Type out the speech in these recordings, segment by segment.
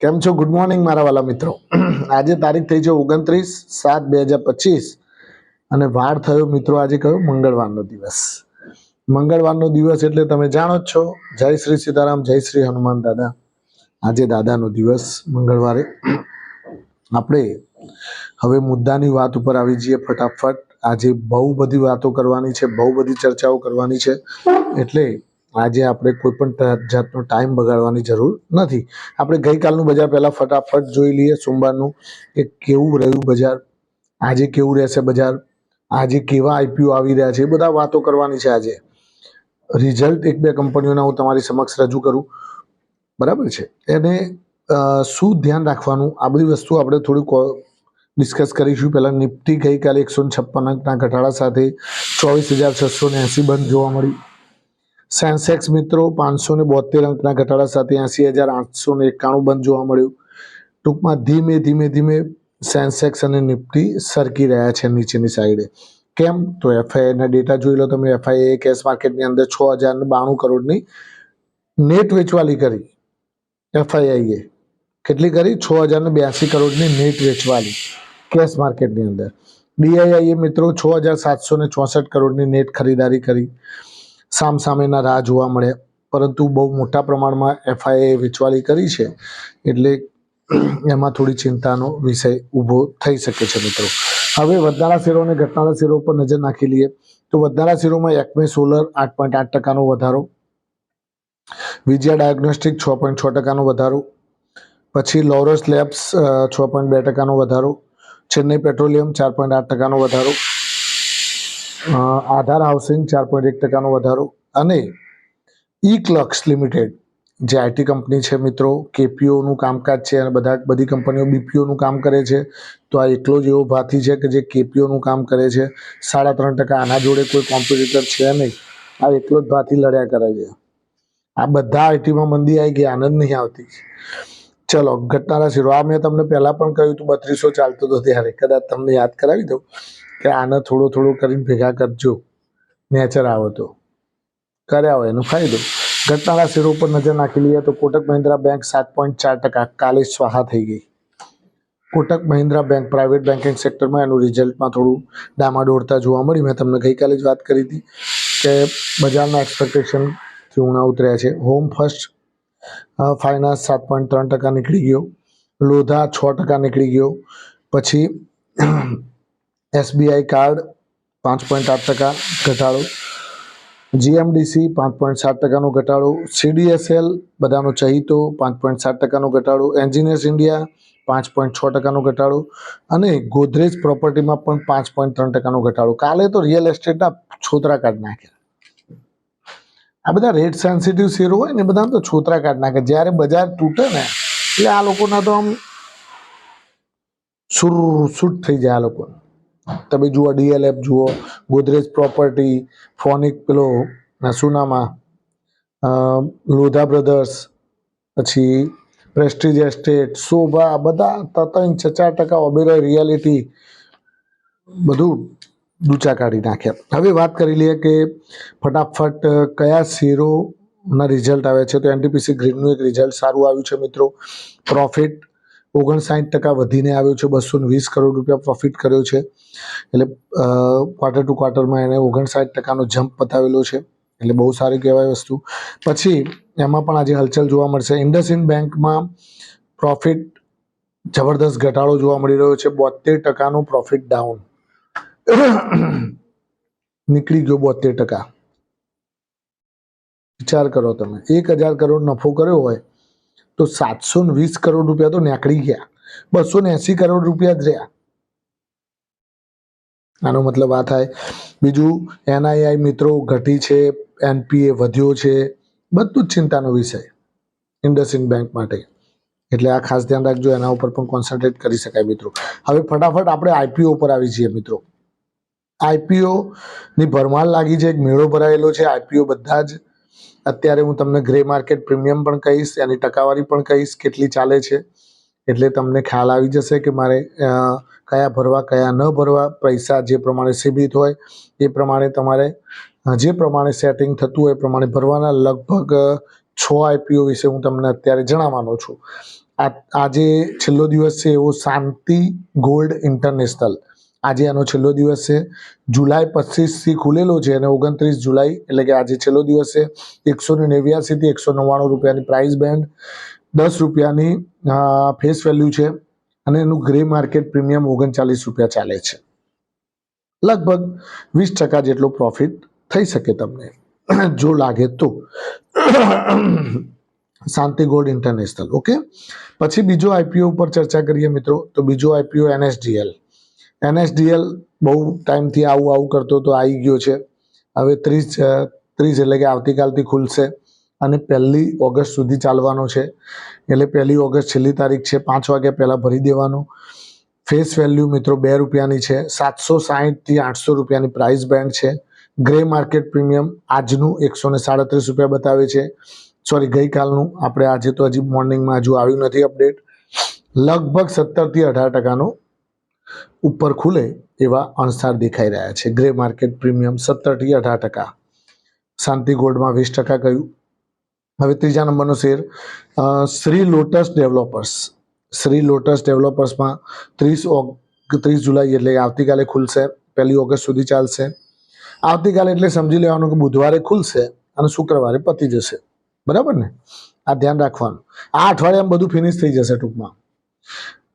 કેમ છો? Good morning મારા વાલા મિત્રો. આજે તારીખ થઈ છે ઓગણત્રીસ સાત બે હજાર પચીસ અને વાર થયો મિત્રો આજે કયો? મંગળવારનો દિવસ. મંગળવારનો દિવસ એટલે તમે જાણો જ છો. જય શ્રી સીતારામ, જય શ્રી હનુમાન દાદા. આજે દાદાનો દિવસ મંગળવારે. આપણે હવે મુદ્દાની વાત ઉપર આવી જઈએ ફટાફટ. આજે બહુ બધી વાતો કરવાની છે, બહુ બધી ચર્ચાઓ કરવાની છે. એટલે આજે આપણે કોઈ પણ જાતનો ટાઈમ બગાડવાની જરૂર નથી. આપણે ગઈકાલનું બજાર પહેલા ફટાફટ જોઈ લઈએ, સોમવારનું કે કેવું રહ્યું બજાર, આજે કેવું રહેશે બજાર, આજે કેવા આઈપીઓ આવી રહ્યા છે, એ બધા વાતો કરવાની છે આજે. રિઝલ્ટ એક બે કંપનીઓના હું તમારી સમક્ષ રજૂ કરું. બરાબર છે? એને શું ધ્યાન રાખવાનું? આ બધી વસ્તુ આપણે થોડીક ડિસ્કસ કરીશું. પહેલાં નિફ્ટી ગઈકાલે એકસો છપ્પન અંકના ઘટાડા સાથે ચોવીસ હજાર છસો ને એંસી બંધ જોવા મળી. સેન્સેક્સ મિત્રો પાંચસો ને બોતેર અંકના ઘટાડા સાથે એંસી હજાર આઠસો ને એકાણું બંધ જોવા મળ્યું. ટૂંકમાં ધીમે ધીમે ધીમે સેન્સેક્સ અને નિફ્ટી સરકી રહ્યા છે નીચેની સાઈડે. કેમ? તો એફઆઈઆઈના ડેટા જોઈ લો તમે. એફઆઈએ કેશ માર્કેટની અંદર છ હજાર બાણું કરોડની નેટ વેચવાલી કરી. એફઆઈઆઈએ કેટલી કરી? છ હજાર બ્યાસી કરોડની નેટ વેચવાલી કેશ માર્કેટની અંદર. ડીઆઈઆઈએ મિત્રો છ હજાર સાતસો ને ચોસઠ કરોડની નેટ ખરીદારી કરી. સામસામેના રાહ જોવા મળ્યા પરંતુ બહુ મોટા પ્રમાણમાં એફઆઈએ વેચવાલી કરી છે, એટલે એમાં થોડી ચિંતાનો વિષય ઊભો થઈ શકે છે મિત્રો. હવે વધનારા શેરો અને ઘટનારા શેરો પર નજર નાખી લઈએ. તો વધનારા શેરોમાં એકમે સોલર આઠ પોઈન્ટ આઠ ટકાનો વધારો વિજયા ડાયગ્નોસ્ટિક છ પોઈન્ટ છ ટકાનો વધારો, પછી લોરસ લેબ્સ છ પોઈન્ટ બે ટકાનો વધારો ચેન્નઈ પેટ્રોલિયમ ચાર પોઈન્ટ આઠ ટકાનો વધારો આધાર હાઉસિંગ ચાર પોઈન્ટ એક ટકાનો વધારો અને ઈ ક્લક્સ લિમિટેડ, જે આઈટી કંપની છે મિત્રો, કેપીઓનું કામકાજ છે અને બધા, બધી કંપનીઓ બીપીઓનું કામ કરે છે, તો આ એટલો જ એવો ભાથી છે કે જે કેપીઓનું કામ કરે છે. સાડા ત્રણ ટકા આના જોડે કોઈ કોમ્પિટિટર છે નહીં. આ એટલો જ ભાથી લડ્યા કરે છે. આ બધા આઈટીમાં મંદી આવી ગઈ, આનંદ નહીં આવતી. ચલો ઘટનારા શીરો. આ મેં તમને પહેલાં પણ કહ્યું હતું, બત્રીસો ચાલતો હતો ત્યારે. કદાચ તમને યાદ કરાવી દઉં. કે આને થોડો થોડો કરીને ભેગા કરજો. નેચર આવે તો. કર્યા હોય એનો ફાયદો. ઘટનાના શેરો ઉપર નજર નાખી લઈએ તો કોટક મહિન્દ્રા બેંક સાત પોઈન્ટ ચાર ટકા. કાલે સ્વાહા થઈ ગઈ. Kotak Mahindra bank private banking સેક્ટરમાં એનું રિઝલ્ટમાં થોડું ડામાડોળતા જોવા મળી મેં તમને ગઈકાલે જ વાત કરી હતી કે બજારના એક્સપેક્ટેશનથી ઊણા ઉતર્યા છે. હોમ ફર્સ્ટ ફાઇનાન્સ સાત પોઈન્ટ ત્રણ ટકા નીકળી ગયો. લોધા છ ટકા નીકળી ગયો. પછી એસબીઆઈ કાર્ડ પાંચ પોઈન્ટ આઠ ટકા ઘટાડો. જીએમડીસી પાંચ પોઈન્ટ સાત ટકાનો ઘટાડો. સીડીએસએલ બધાનો ચહિતો પાંચ પોઈન્ટ સાત ટકાનો ઘટાડો. એન્જિનિયર્સ ઇન્ડિયા પાંચ પોઈન્ટ છ ટકાનો ઘટાડો. અને ગોદરેજ પ્રોપર્ટીમાં પણ પાંચ પોઈન્ટ ત્રણ ટકાનો ઘટાડો. કાલે તો રિયલ એસ્ટેટના છોતરા કાઢ નાખ્યા. આ બધા રેટ સેન્સિટિવ શેરો હોય ને બધા તો છોતરા કાઢ નાખે. જ્યારે બજાર તૂટે ને, એટલે આ લોકોના તો આમ સુર સુટ થઈ જાય આ લોકો તમે જુઓ ડીએલએફ જુઓ ગોદરેજ પ્રોપર્ટી ફોનિક પેલો શું નામ લોધા બ્રધર્સ પછી પ્રેસ્ટીજ એસ્ટેટ શોભા બધા ત્રણ છ ચાર ટકા ઓબેરોય રિયાલિટી બધું ડૂચા કાઢી નાખ્યા. હવે વાત કરી લઈએ કે ફટાફટ કયા શેરોના રિઝલ્ટ આવે છે? તો એનટીપીસી ગ્રીનનું એક રિઝલ્ટ સારું આવ્યું છે મિત્રો. પ્રોફિટ ઓગણસાઠ ટકા વધીને આવ્યો છે બસો વીસ કરોડ રૂપિયા પ્રોફિટ કર્યો છે. એટલે ક્વાર્ટર ટુ ક્વાર્ટરમાં એને ઓગણસાઠ ટકાનો જમ્પ બતાવેલો છે. એટલે બહુ સારી કહેવાય વસ્તુ. પછી, એમાં પણ આજે હલચલ જોવા મળશે. ઇન્ડસઇન્ડ બેંકમાં પ્રોફિટ જબરદસ્ત ઘટાડો જોવા મળી રહ્યો છે. બોતેર ટકાનો પ્રોફિટ ડાઉન નીકળી ગયો બોતેર ટકા. વિચાર કરો તમે. એક હજાર કરોડ નફો કર્યો હોય તો સાતસો વીસ કરોડ રૂપિયા તો નીકળી ગયા. બસો ને એસી કરોડ રૂપિયા જ રહ્યા. આનો મતલબ આ થાય. બીજું, એનઆઈઆઈ મિત્રો ઘટી છે, એનપીએ વધ્યો છે, બધું જ ચિંતાનો વિષય. ઇન્ડસઇન્ડ બેંક માટે. એટલે આ ખાસ ધ્યાન રાખજો, એના ઉપર પણ કોન્સન્ટ્રેટ કરી શકાય મિત્રો. હવે ફટાફટ આપણે આઈપીઓ ઉપર આવી જઈએ મિત્રો. આઈપીઓ ની ભરમાર લાગી છે, એક મેળો ભરાયેલો છે આઈપીઓ બધા જ અત્યારે હું તમને ગ્રે માર્કેટ પ્રીમિયમ પણ કહીશ, એની ટકાવારી પણ કહીશ, કેટલી ચાલે છે. એટલે તમને ખ્યાલ આવી જશે કે મારે કયા ભરવા, કયા ન ભરવા, પૈસા જે પ્રમાણે સીમિત હોય, એ પ્રમાણે તમારે જે પ્રમાણે સેટિંગ થતું હોય એ પ્રમાણે ભરવાના. લગભગ છ આઈપીઓ વિશે હું તમને અત્યારે જણાવવાનો છું. આજે છેલ્લો દિવસ છે એવો શાંતિ ગોલ્ડ ઇન્ટરનેશનલ. આજે આનો છેલ્લો દિવસ છે. જુલાઈ પચીસથી ખુલેલો છે અને ઓગણત્રીસ જુલાઈ એટલે કે આજે છેલ્લો દિવસ છે. એકસો ને નેવ્યાસીથી એકસો નવ્વાણું રૂપિયાની પ્રાઇસ બેન્ડ દસ રૂપિયાની ફેસ વેલ્યુ છે અને એનું ગ્રે માર્કેટ પ્રીમિયમ ઓગણચાલીસ રૂપિયા ચાલે છે. લગભગ વીસ ટકા જેટલો પ્રોફિટ થઈ શકે તમને. જો લાગે તો. શાંતિ ગોલ્ડ ઇન્ટરનેશનલ ઓકે પછી બીજો આઈપીઓ ઉપર ચર્ચા કરીએ મિત્રો. તો બીજો આઈપીઓ એનએસડીએલ એનએસડીએલ બહુ ટાઈમથી આવું આવું કરતો તો આવી ગયો છે. હવે ત્રીસ ત્રીસ એટલે કે આવતીકાલથી ખુલશે અને પહેલી ઓગસ્ટ સુધી ચાલવાનો છે. એટલે પહેલી ઓગસ્ટ છેલ્લી તારીખ છે, પાંચ વાગ્યા પહેલાં ભરી દેવાનું. ફેસ વેલ્યુ મિત્રો બે રૂપિયાની છે, સાતસો સાહીઠથી આઠસો રૂપિયાની પ્રાઇસ બેન્ડ છે. ગ્રે માર્કેટ પ્રીમિયમ આજનું એકસો ને સાડત્રીસ રૂપિયા બતાવે છે. સોરી, ગઈકાલનું. આપણે આજે તો હજી મોર્નિંગમાં હજુ આવ્યું નથી અપડેટ. લગભગ સત્તરથી અઢાર ટકાનો ઉપર ખુલે એવા અણસાર દેખાઈ રહ્યા છે. ગ્રે માર્કેટ પ્રીમિયમ સત્તરથી અઢાર ટકા. શાંતિ ગોલ્ડમાં વીસ ટકા કહ્યું હવે ત્રીજા નંબરનો share Shri lotus developers. Shri lotus ડેવલપર્સમાં ત્રીસ ત્રીસ જુલાઈ એટલે આવતીકાલે ખુલશે. પહેલી ઓગસ્ટ સુધી ચાલશે. આવતીકાલે એટલે સમજી લેવાનું કે બુધવારે ખુલશે અને શુક્રવારે પતી જશે. બરાબર ને? આ ધ્યાન રાખવાનું. આ અઠવાડિયામાં બધું ફિનિશ થઈ જશે ટૂંકમાં.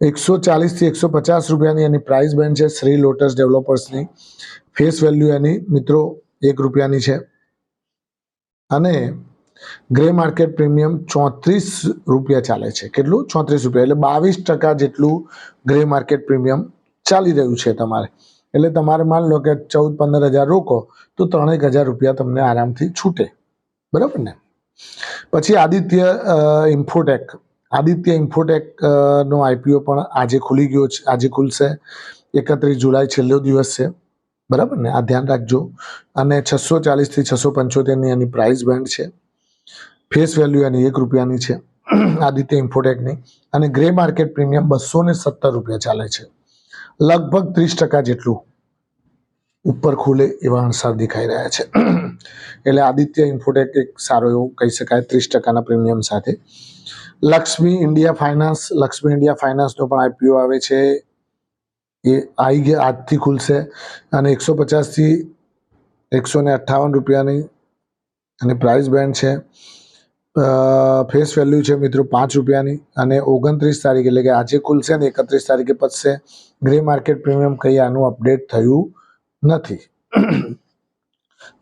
એકસો ચાલીસથી એકસો પચાસ રૂપિયાની એની પ્રાઇસ બેન્ડ છે શ્રી લોટસ ડેવલપર્સની ફેસ વેલ્યુ એની મિત્રો એક રૂપિયાની છે. અને ગ્રે માર્કેટ પ્રીમિયમ ચોત્રીસ રૂપિયા ચાલે છે. કેટલું? ચોત્રીસ રૂપિયા. એટલે બાવીસ ટકા જેટલું ગ્રે માર્કેટ પ્રીમિયમ ચાલી રહ્યું છે તમારે. એટલે તમારે માન લો કે ચૌદ પંદર હજાર રોકો, તો ત્રણેક હજાર રૂપિયા તમને આરામથી છૂટે. બરાબર ને? પછી આદિત્ય ઇન્ફોટેક આદિત્ય ઇન્ફોટેક નો આઈપીઓ પણ આજે ખુલી ગયો છે, આજે ખુલશે. એકત્રીસ જુલાઈ છેલ્લો દિવસ છે. બરાબર ને? આ ધ્યાન રાખજો. અને છસો ચાલીસથી છસો પંચોતેરની એની પ્રાઇસ બેન્ડ છે. ફેસ વેલ્યુ એની એક રૂપિયાની છે, આદિત્ય ઇન્ફોટેકની. અને ગ્રે માર્કેટ પ્રીમિયમ બસો ને સત્તર રૂપિયા ચાલે છે. લગભગ ત્રીસ ટકા જેટલું ઉપર ખુલે એવા અણસાર દેખાઈ રહ્યા છે. એટલે આદિત્ય ઇન્ફોટેક એક સારો એવો કહી શકાય, ત્રીસ ટકાના પ્રીમિયમ સાથે. Lakshmi India finance, Lakshmi India ફાઇનાન્સનો પણ આઈપીઓ આવે છે. એ આવી ગયા, આજથી ખુલશે. અને એકસો પચાસથી એકસો ને અઠ્ઠાવન રૂપિયાની અને પ્રાઇસ બેન્ડ છે. ફેસ વેલ્યુ છે મિત્રો પાંચ રૂપિયાની અને ઓગણત્રીસ તારીખ એટલે કે આજે ખુલશે ને એકત્રીસ તારીખે પતશે. ગ્રે માર્કેટ પ્રીમિયમ કઈ આનું અપડેટ થયું નથી.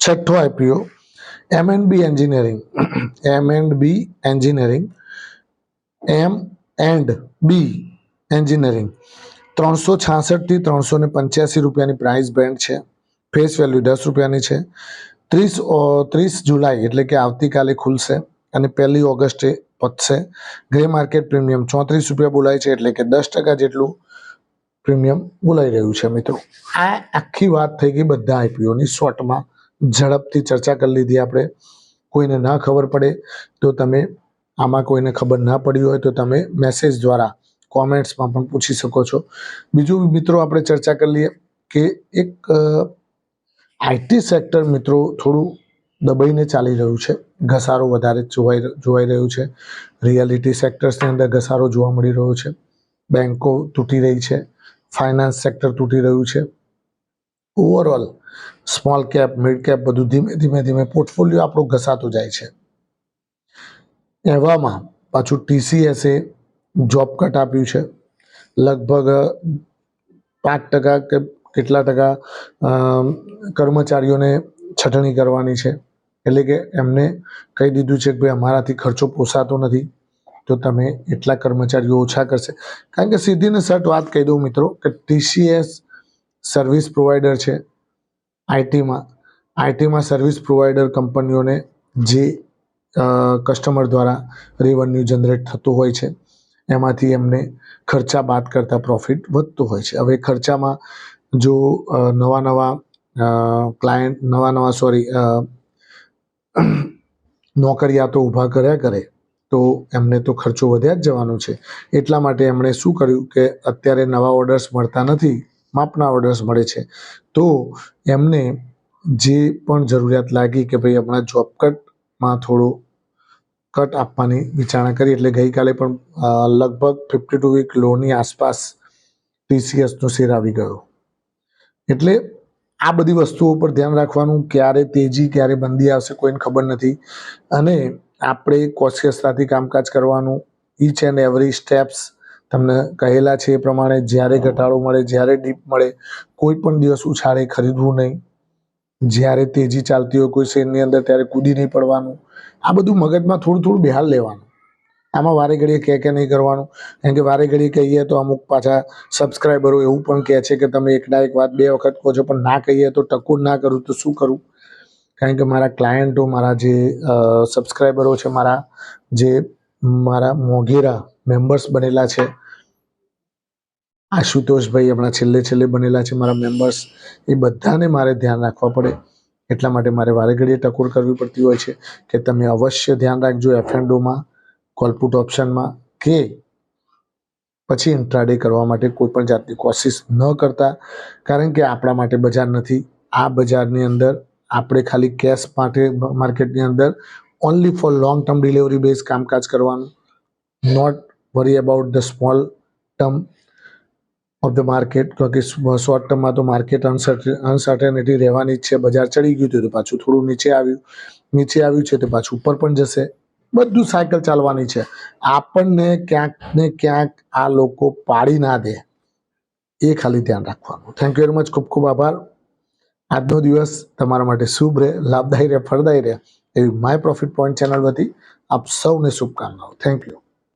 છઠ્ઠો IPO M and B engineering M and B engineering M and B engineering ત્રણસો છાસઠથી ત્રણસો ને પંચ્યાસી રૂપિયાની પ્રાઇસ બેન્ડ છે. ફેસ વેલ્યુ દસ રૂપિયાની છે. ત્રીસ ત્રીસ જુલાઈ એટલે કે આવતીકાલે ખુલશે અને પહેલી ઓગસ્ટે પતશે ગ્રે માર્કેટ પ્રીમિયમ ચોત્રીસ રૂપિયા બોલાય છે એટલે કે દસ ટકા જેટલું પ્રીમિયમ બોલાઈ રહ્યું છે, મિત્રો. આ આખી વાત થઈ ગઈ બધા આઈપીઓની શોર્ટમાં ઝડપથી ચર્ચા કરી લીધી આપણે. કોઈને ના ખબર પડે તો તમે આમાં કોઈને ખબર ના પડી હોય તો તમે મેસેજ દ્વારા કોમેન્ટ્સમાં પણ પૂછી શકો છો. બીજું મિત્રો આપણે ચર્ચા કરી લઈએ કે એક આઈટી સેક્ટર મિત્રો થોડું દબાઈને ચાલી રહ્યું છે. ઘસારો વધારે જોવાઈ જોવાઈ રહ્યું છે. રિયાલિટી સેક્ટર્સની અંદર ઘસારો જોવા મળી રહ્યો છે. બેન્કો તૂટી રહી છે. ફાઇનાન્સ સેક્ટર તૂટી રહ્યું છે. Overall small cap mid cap બધું ધીમે ધીમે ધીમે પોર્ટફોલિયો આપણો ઘસાતો જાય છે. એવામાં પાછું ટીસીએસે જોબ કટ આપ્યું છે. લગભગ પાંચ ટકા કે કેટલા ટકા કર્મચારીઓને છટણી કરવાની છે. એટલે કે એમને કહી દીધું છે કે ભાઈ અમારાથી ખર્ચો પોસાતો નથી. તો તમે એટલા કર્મચારીઓ ઓછા કરશે. કારણ કે સીધી ને સટ વાત કહી દઉં મિત્રો કે ટીસીએસ સર્વિસ પ્રોવાઈડર છે આઈટીમાં આઈટીમાં સર્વિસ પ્રોવાઈડર કંપનીઓને જે કસ્ટમર દ્વારા રેવન્યુ જનરેટ થતું હોય છે, એમાંથી એમને ખર્ચા બાદ કરતાં પ્રોફિટ વધતું હોય છે. હવે ખર્ચામાં જો નવા નવા ક્લાયન્ટ નવા નવા સોરી નોકરિયાતો ઊભા કર્યા કરે તો એમને તો ખર્ચો વધ્યા જ જવાનો છે. એટલા માટે એમણે શું કર્યું કે અત્યારે નવા ઓર્ડર્સ મળતા નથી, માપના ઓર્ડર્સ મળે છે. તો એમને જે પણ જરૂરિયાત લાગી કે ભાઈ હમણાં જોબ કટમાં થોડો કટ આપવાની વિચારણા કરી, એટલે ગઈકાલે પણ લગભગ ફિફ્ટી ટુ વીક લોની આસપાસ ટીસીએસનો શેર આવી ગયો. એટલે આ બધી વસ્તુઓ પર ધ્યાન રાખવાનું, ક્યારે તેજી, ક્યારે બંદી આવશે કોઈને ખબર નથી. અને આપણે કોશિયસતાથી કામકાજ કરવાનું ઈચ એન્ડ એવરી સ્ટેપ્સ તમને કહેલા છે એ પ્રમાણે જ્યારે ઘટાડો મળે, જ્યારે ડીપ મળે, કોઈ પણ દિવસ ઉછાળે, ખરીદવું નહીં. જ્યારે તેજી ચાલતી હોય, કોઈ શેરની અંદર ત્યારે કૂદી નહીં પડવાનું. આ બધું મગજમાં થોડું થોડું બિહાર લેવાનું. આમાં વારે ઘડીએ કે કે નહીં કરવાનું. કારણ કે વારે ઘડીએ કહીએ તો અમુક પાછા સબસ્ક્રાઈબરો એવું પણ કહે છે કે તમે એકના એક વાત બે વખત કહો છો, પણ ના કહીએ તો ટકોર ના કરું તો શું કરું? કારણ કે મારા ક્લાયન્ટો મારા જે સબસ્ક્રાઈબરો છે, મારા જે, મારા મોઘેરા મેમ્બર્સ બનેલા છે, આશુતોષભાઈ હમણાં છેલ્લે છેલ્લે બનેલા છે, મારા મેમ્બર્સ એ બધાને મારે ધ્યાન રાખવા પડે. એટલા માટે મારે વારે ઘડીએ ટકોર કરવી પડતી હોય છે કે તમે અવશ્ય ધ્યાન રાખજો એફ એન્ડોમાં કોલપુટ ઓપ્શનમાં કે પછી ઇન્ટ્રાડે કરવા માટે કોઈ પણ જાતની કોશિશ ન કરતા. કારણ કે આપણા માટે બજાર નથી. આ બજારની અંદર આપણે ખાલી કેશ માટે માર્કેટની અંદર only for long term delivery base કામકાજ કરવાનું. Not worry about the small term of the market તો કે શોર્ટ ટર્મમાં તો માર્કેટ અનસર્ટેનિટી રહેવાની જ છે. બજાર ચડી ગયું તો પાછું થોડું નીચે આવ્યું. નીચે આવ્યું છે તો પાછું ઉપર પણ જશે. બધું સાયકલ ચાલવાની છે. આપણને ક્યાંક ને ક્યાંક આ લોકો પાડી ના દે. એ ખાલી ધ્યાન રાખવાનું. થેન્ક યુ વેરી મચ ખૂબ ખૂબ આભાર. આજનો દિવસ તમારા માટે શુભ રહે, લાભદાયી રહે, ફળદાયી રહે એવી માય પ્રોફિટ પોઈન્ટ ચેનલ વતી આપ સૌને શુભકામનાઓ. Thank you